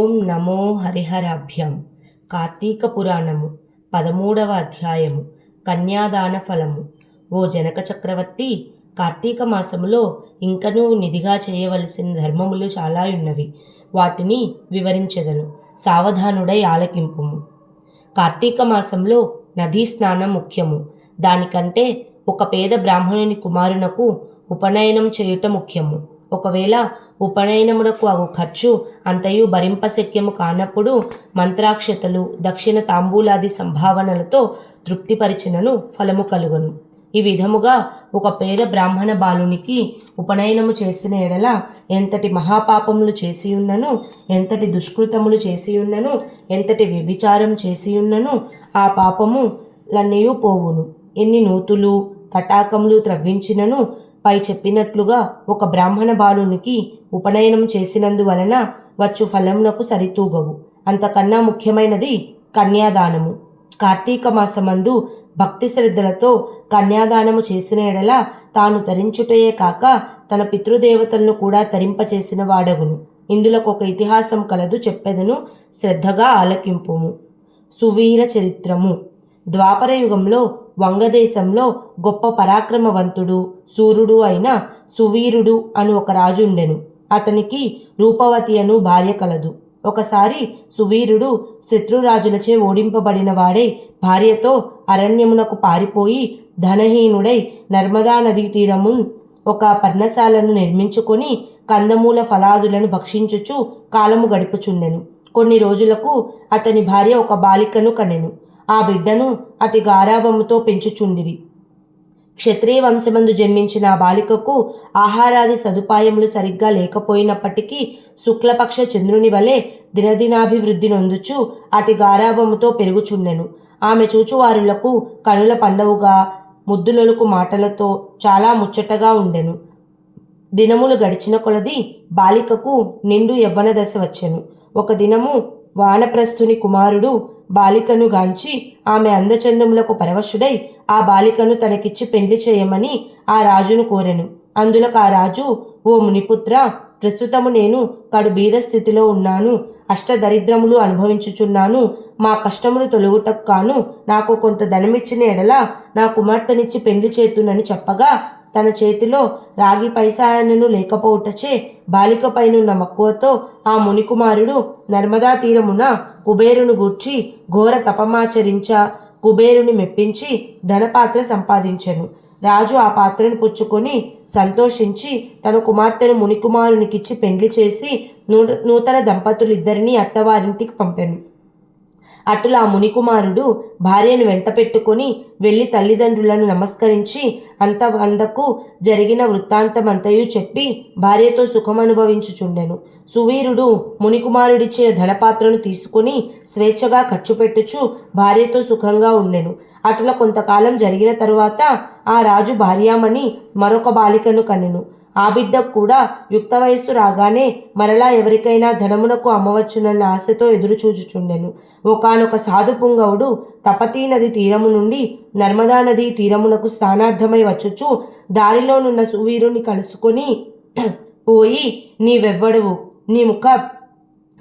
ఓం నమో హరిహరాభ్యం. కార్తీక పురాణము పదమూడవ అధ్యాయము కన్యాదాన ఫలము. ఓ జనక చక్రవర్తి కార్తీక మాసములో ఇంకనూ నిధిగా చేయవలసిన ధర్మములు చాలా ఉన్నవి. వాటిని వివరించెదను. సావధానుడై ఆలకింపుము. కార్తీక మాసంలో నదీ స్నానం ముఖ్యము. దానికంటే ఒక పేద బ్రాహ్మణుని కుమారునకు ఉపనయనం చేయుట ముఖ్యము. ఒకవేళ ఉపనయనమునకు అగు ఖర్చు అంతయు భరింపశక్యము కానప్పుడు మంత్రాక్షతలు దక్షిణ తాంబూలాది సంభావనలతో తృప్తిపరిచినను ఫలము కలుగును. ఈ విధముగా ఒక పేద బ్రాహ్మణ బాలునికి ఉపనయనము చేసిన ఎడల ఎంతటి మహాపాపములు చేసియున్నను ఎంతటి దుష్కృతములు చేసియున్నను ఎంతటి వ్యభిచారం చేసియున్నను ఆ పాపము లన్నయూ పోవును. ఎన్ని నూతులు తటాకములు త్రవ్వించినను పై చెప్పినట్లుగా ఒక బ్రాహ్మణ బాలునికి ఉపనయనం చేసినందువలన వచ్చు ఫలమునకు సరితూగవు. అంతకన్నా ముఖ్యమైనది కన్యాదానము. కార్తీక మాసమందు భక్తి శ్రద్ధలతో కన్యాదానము చేసిన ఎడల తాను తరించుటయే కాక తన పితృదేవతలను కూడా తరింపచేసిన వాడగును. ఇందులకు ఒక ఇతిహాసం కలదు చెప్పెదను శ్రద్ధగా ఆలకింపుము. సువీర చరిత్రము. ద్వాపర యుగంలో వంగదేశంలో గొప్ప పరాక్రమవంతుడు సూర్యుడు అయిన సువీరుడు అను ఒక రాజుండెను. అతనికి రూపవతి అను భార్య కలదు. ఒకసారి సువీరుడు శత్రురాజులచే ఓడింపబడిన వాడై భార్యతో అరణ్యమునకు పారిపోయి ధనహీనుడై నర్మదా నదీ తీరము ఒక పర్ణశాలను నిర్మించుకొని కందమూల ఫలాదులను భక్షించుచు కాలము గడుపుచుండెను. కొన్ని రోజులకు అతని భార్య ఒక బాలికను కనెను. ఆ బిడ్డను అతి గారాభముతో పెంచుచుండిరి. క్షత్రియ వంశమందు జన్మించిన ఆ బాలికకు ఆహారాది సదుపాయములు సరిగ్గా లేకపోయినప్పటికీ శుక్లపక్ష చంద్రుని వలె దినదినాభివృద్ధి నొందుచు అతి గారాభముతో పెరుగుచుండెను. ఆమె చూచువారులకు కనుల పండవుగా ముద్దులొలుకు మాటలతో చాలా ముచ్చటగా ఉండెను. దినములు గడిచిన కొలది బాలికకు నిండు యవ్వన దశ వచ్చెను. ఒక దినము వానప్రస్థుని కుమారుడు బాలికను గాంచి ఆమె అందచందములకు పరవశుడై ఆ బాలికను తనకిచ్చి పెండ్లి చేయమని ఆ రాజును కోరెను. అందులకు ఆ రాజు ఓ మునిపుత్ర ప్రస్తుతము నేను కడు బీద స్థితిలో ఉన్నాను. అష్టదరిద్రములు అనుభవించుచున్నాను. మా కష్టములు తొలగుటకు కాను నాకు కొంత ధనమిచ్చిన ఎడల నా కుమార్తెనిచ్చి పెండ్లి చేతునని చెప్పగా తన చేతిలో రాగి పైసాయనను లేకపోవుటచే బాలికపైనున్న మక్కువతో ఆ మునికుమారుడు నర్మదా తీరమున కుబేరును గూర్చి ఘోర తపమాచరించ కుబేరుని మెప్పించి ధనపాత్ర సంపాదించెను. రాజు ఆ పాత్రను పుచ్చుకొని సంతోషించి తన కుమార్తెను మునికుమారునికిచ్చి పెండ్లి చేసి నూత నూతన దంపతులిద్దరినీ అత్తవారింటికి పంపెను. అటులా మునికుమారుడు భార్యను వెంట పెట్టుకొని వెళ్ళి తల్లిదండ్రులను నమస్కరించి అంత అందకు జరిగిన వృత్తాంతమంతయు చెప్పి భార్యతో సుఖమనుభవించుచుండెను. సువీరుడు మునికుమారుడిచ్చిన ధనపాత్రను తీసుకుని స్వేచ్ఛగా ఖర్చు పెట్టుచు భార్యతో సుఖంగా ఉండెను. అటుల కొంతకాలం జరిగిన తరువాత ఆ రాజు భార్యామణి మరొక బాలికను కనెను ఆ బిడ్డకు కూడా యుక్త వయస్సు రాగానే మరలా ఎవరికైనా ధనమునకు అమ్మవచ్చునన్న ఆశతో ఎదురుచూచుచుండెను. ఒకనొక సాధు పుంగవుడు తపతీ నది తీరము నుండి నర్మదా నదీ తీరమునకు స్థానార్థమై వచ్చుచు దారిలోనున్న సువీరుని కలుసుకొని పోయి నీవెవ్వడువు నీ ముఖ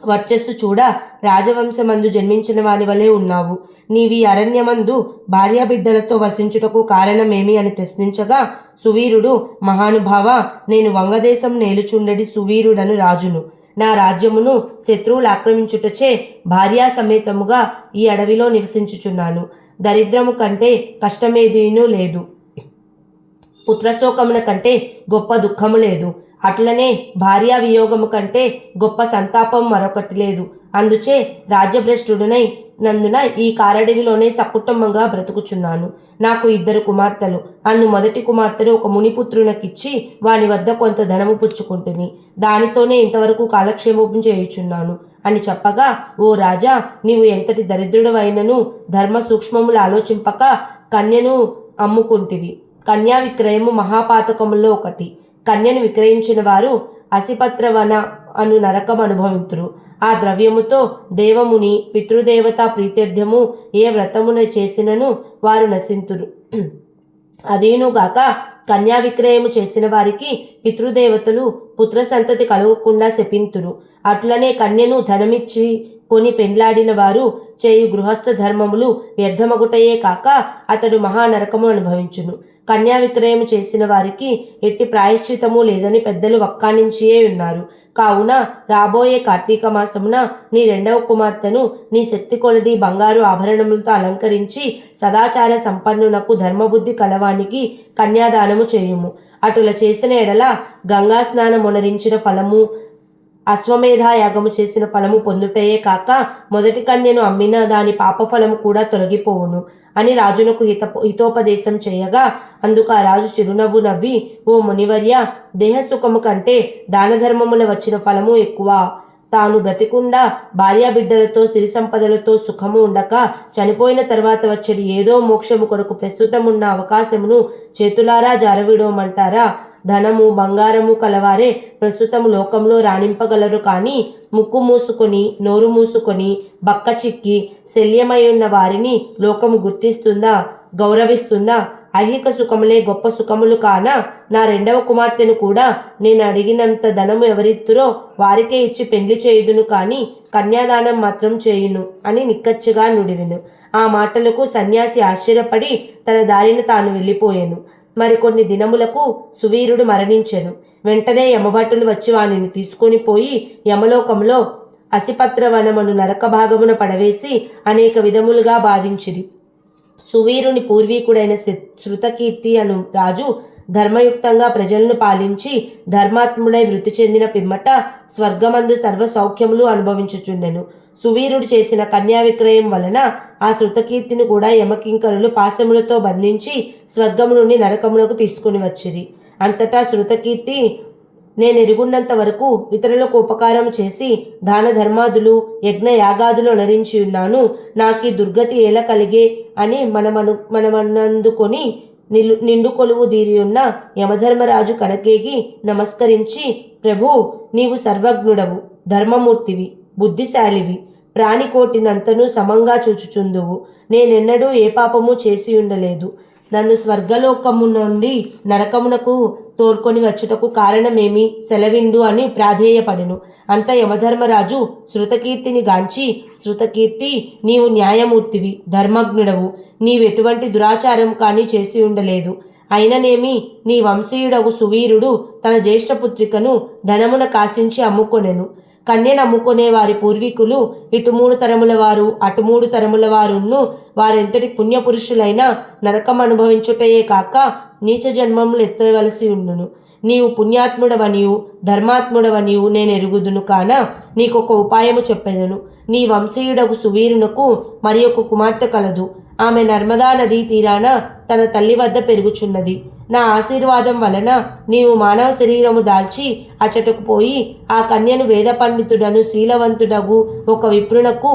వర్చస్సు చూడ రాజవంశమందు జన్మించిన వాని వలె ఉన్నావు. నీవి అరణ్యమందు భార్యాబిడ్డలతో వసించుటకు కారణమేమి అని ప్రశ్నించగా సువీరుడు మహానుభావ నేను వంగదేశం నేలుచుండడి సువీరుడను రాజును. నా రాజ్యమును శత్రువులు ఆక్రమించుటచే భార్యా సమేతముగా ఈ అడవిలో నివసించుచున్నాను. దరిద్రము కంటే కష్టమేదీనూ లేదు. పుత్రశోకమున కంటే గొప్ప దుఃఖము లేదు. అట్లనే భార్యా వియోగము కంటే గొప్ప సంతాపం మరొకటి లేదు. అందుచే రాజ్యభ్రష్టుడునై నందున ఈ కారడివిలోనే సకుటుంబంగా బ్రతుకుచున్నాను. నాకు ఇద్దరు కుమార్తెలు. అందు మొదటి కుమార్తెను ఒక మునిపుత్రునకిచ్చి వాని వద్ద కొంత ధనము పుచ్చుకుంటుని దానితోనే ఇంతవరకు కాలక్షేమం చేయుచున్నాను అని చెప్పగా ఓ రాజా నీవు ఎంతటి దరిద్రుడవైనను ధర్మ సూక్ష్మములు ఆలోచింపక కన్యను అమ్ముకుంటివి. కన్యా విక్రయము మహాపాతకములో ఒకటి. కన్యను విక్రయించిన వారు అసిపత్రవన అను నరకం అనుభవింతురు. ఆ ద్రవ్యముతో దేవముని పితృదేవత ప్రీత్యర్థము ఏ వ్రతమున చేసినను వారు నశింతురు. అదేనుగాక కన్యా విక్రయము చేసిన వారికి పితృదేవతలు పుత్ర సంతతి కలగకుండా శపింతురు. అట్లనే కన్యను ధనమిచ్చి కొని పెండ్లాడిన వారు చేయు గృహస్థ ధర్మములు వ్యర్థమగుటయే కాక అతడు మహానరకము అనుభవించును. కన్యా విక్రయము చేసిన వారికి ఎట్టి ప్రాయశ్చితము లేదని పెద్దలు వక్కానించియే ఉన్నారు. కావున రాబోయే కార్తీక మాసమున నీ రెండవ కుమార్తెను నీ శక్తి కొలది బంగారు ఆభరణములతో అలంకరించి సదాచార సంపన్నునకు ధర్మబుద్ధి కలవానికి కన్యాదానము చేయుము. అటుల చేసిన ఎడల గంగా స్నానమునరించిన ఫలము అశ్వమేధ యాగము చేసిన ఫలము పొందుటయే కాక మొదటి కన్యను అమ్మిన దాని పాపఫలము కూడా తొలగిపోవును. అని రాజునకు హిత హితోపదేశం చేయగా అందుకు ఆ రాజు చిరునవ్వు నవ్వి ఓ మునివర్య దేహసుఖము కంటే దానధర్మముల వచ్చిన ఫలము ఎక్కువ. తాను బ్రతికుండా భార్యాబిడ్డలతో సిరి సంపదలతో సుఖము ఉండక చనిపోయిన తర్వాత వచ్చేది ఏదో మోక్షము కొరకు ప్రస్తుతం ఉన్న అవకాశమును చేతులారా జారవిడోమంటారా? ధనము బంగారము కలవారే ప్రస్తుతం లోకంలో రాణింపగలరు కానీ ముక్కు మూసుకొని నోరు మూసుకొని బక్క చిక్కి శల్యమై ఉన్న వారిని లోకము గుర్తిస్తుందా గౌరవిస్తుందా? ఐహిక సుఖములే గొప్ప సుఖములు కాన నా రెండవ కుమార్తెను కూడా నేను అడిగినంత ధనము ఎవరిత్తురో వారికే ఇచ్చి పెండ్లి చేయుదును కానీ కన్యాదానం మాత్రం చేయును అని నిక్కచ్చిగా నుడివెను. ఆ మాటలకు సన్యాసి ఆశ్చర్యపడి తన దారిన తాను వెళ్ళిపోయాను. మరికొన్ని దినములకు సువీరుడు మరణించెను. వెంటనే యమభటులు వచ్చి వానిని తీసుకొని పోయి యమలోకంలో అసిపత్రవనమును నరక భాగమున పడవేసి అనేక విధములుగా బాధించిరి. సువీరుని పూర్వీకుడైన శ- శృతకీర్తి అను రాజు ధర్మయుక్తంగా ప్రజలను పాలించి ధర్మాత్ముడై వృత్తి చెందిన పిమ్మట స్వర్గమందు సర్వ సౌఖ్యములు అనుభవించుచుండెను. సువీరుడు చేసిన కన్యా విక్రయం వలన ఆ శృతకీర్తిని కూడా యమకింకరులు పాశములతో బంధించి స్వర్గము నుండి నరకమునకు తీసుకుని వచ్చిరి. అంతటా శృతకీర్తి నేనెరుగున్నంత వరకు ఇతరులకు ఉపకారం చేసి దాన ధర్మాదులు యజ్ఞ యాగాదులు అలరించి ఉన్నాను. నాకు ఈ దుర్గతి ఎలా కలిగే అని మనమను మనమన్నందుకొని నిలు నిండు కొలువు దీరి ఉన్న యమధర్మరాజు కడకేగి నమస్కరించి ప్రభు నీవు సర్వజ్ఞుడవు ధర్మమూర్తివి. బుద్ధిశాలివి. ప్రాణికోటినంతను సమంగా చూచుచుందువు. నేనెన్నడూ ఏ పాపము చేసి ఉండలేదు నన్ను స్వర్గలోకము నుండి నరకమునకు తోర్కొని వచ్చుటకు కారణమేమి? సెలవిండు అని ప్రాధేయపడెను. అంత యమధర్మరాజు శృతకీర్తిని గాంచి శృతకీర్తి నీవు న్యాయమూర్తివి ధర్మజ్ఞుడవు. నీవెటువంటి దురాచారం కానీ చేసి ఉండలేదు అయిననేమి? నీ వంశీయుడగు సువీరుడు తన జ్యేష్ఠపుత్రికను ధనమున కాసించి అమ్ముకొనెను. కన్యనమ్ముకునే వారి పూర్వీకులు ఇటు మూడు తరముల వారు అటు మూడు తరముల వారును వారెంతటి పుణ్యపురుషులైనా నరకం అనుభవించుటయే కాక నీచ జన్మములు ఎత్తవలసి ఉండును. నీవు పుణ్యాత్ముడవనియు ధర్మాత్ముడవనియు నేను ఎరుగుదును కాన నీకొక ఉపాయము చెప్పెదను. నీ వంశీయుడకు సువీరునకు మరి ఒక కుమార్తె కలదు. ఆమె నర్మదా నదీ తీరాన తన తల్లి వద్ద పెరుగుచున్నది. నా ఆశీర్వాదం వలన నీవు మానవ శరీరము దాల్చి అచటకు పోయి ఆ కన్యను వేద పండితుడను శీలవంతుడగు ఒక విప్రునకు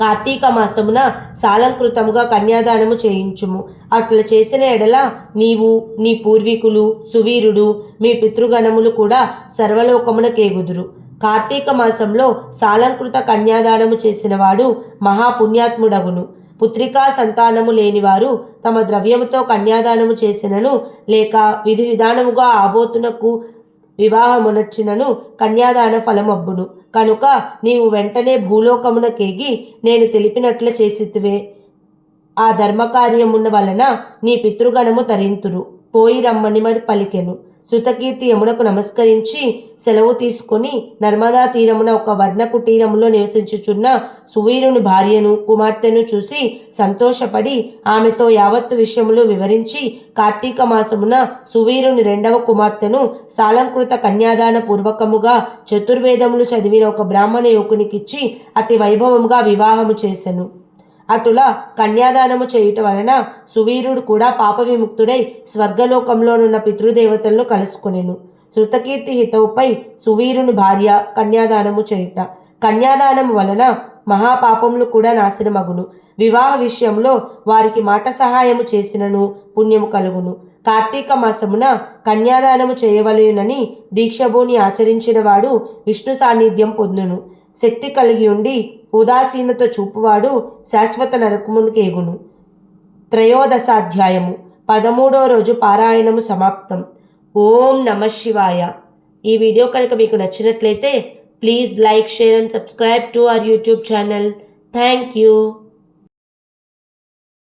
కార్తీక మాసమున సాలంకృతముగా కన్యాదానము చేయించుము. అట్లా చేసిన ఎడల నీవు నీ పూర్వీకులు సువీరుడు మీ పితృగణములు కూడా సర్వలోకమునకేగుదురు. కార్తీక మాసంలో సాలంకృత కన్యాదానము చేసినవాడు మహాపుణ్యాత్ముడగును. పుత్రికా సంతానము లేనివారు తమ ద్రవ్యముతో కన్యాదానము చేసినను లేక విధి విధానముగా ఆబోతునకు వివాహమునర్చినను కన్యాదాన ఫలమబ్బును. కనుక నీవు వెంటనే భూలోకమునకేగి నేను తెలిపినట్లు చేసితివే. ఆ ధర్మకార్యమున్న వలన నీ పితృగణము తరింతురు. పోయి రమ్మని మరి పలికెను. శృతకీర్తి యమునకు నమస్కరించి సెలవు తీసుకొని నర్మదా తీరమున ఒక వర్ణ కుటీరములో నివసించుచున్న సువీరుని భార్యను కుమార్తెను చూసి సంతోషపడి ఆమెతో యావత్తు విషయములు వివరించి కార్తీక మాసమున సువీరుని రెండవ కుమార్తెను సాలంకృత కన్యాదాన పూర్వకముగా చతుర్వేదములు చదివిన ఒక బ్రాహ్మణ యువకునికిచ్చి అతి వైభవముగా వివాహము చేసెను. అటులా కన్యాదానము చేయుట వలన సువీరుడు కూడా పాప విముక్తుడై స్వర్గలోకంలోనున్న పితృదేవతలను కలుసుకునేను. శృతకీర్తి హితవుపై సువీరుని భార్య కన్యాదానము చేయుట. కన్యాదానము వలన మహాపాపములు కూడా నాశనమగును. వివాహ విషయంలో వారికి మాట సహాయము చేసినను పుణ్యము కలుగును. కార్తీక మాసమున కన్యాదానము చేయవలయునని దీక్షభూని ఆచరించిన వాడు విష్ణు సాన్నిధ్యం పొందును. శక్తి కలిగి ఉండి ఉదాసీనత చూపువాడు శాశ్వత నరకమునికేగును త్రయోదశాధ్యాయము పదమూడో రోజు పారాయణము సమాప్తం. ఓం నమ శివాయ. ఈ వీడియో కనుక మీకు నచ్చినట్లయితే please like share and subscribe to our YouTube channel. Thank you.